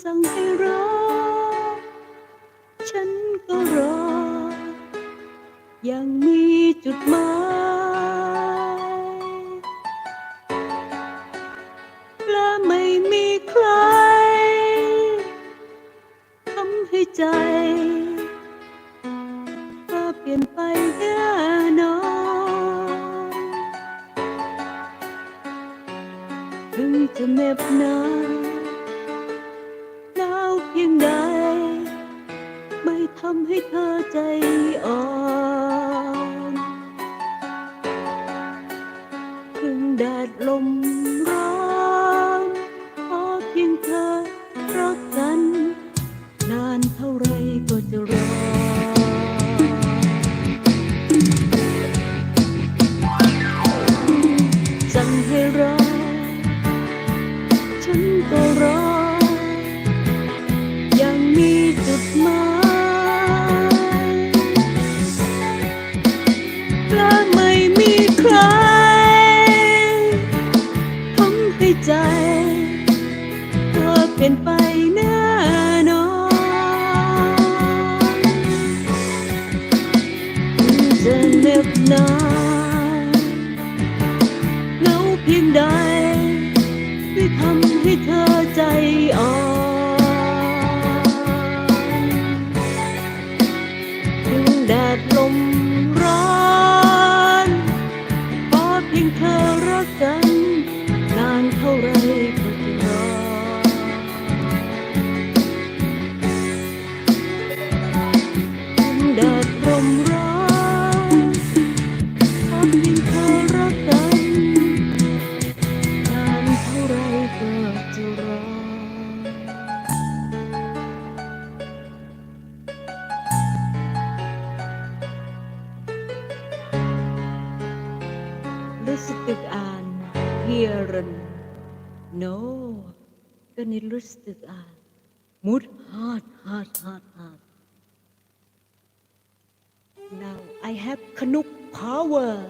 สั่งให้รอ ฉันก็รอ ยังมีจุดหมาย ให้ใจเธอเปลี่ยนไปแน่นอนถึงจะเหน็บหนาวหนาวเพียงใด ไม่ทำให้เธอใจอ่อนถึงแดดลมร้อน และไม่มีใครทำให้ใจเธอเปลี่ยนไปแน่นอนจะเหน็บหนาวเหงาเพียงใดที่ทำให้เธอใจอ่อนถึ Lustig an hören. No, kan ni lustig an. Mut hard, hard, hard, hard. Now I have Canuck power.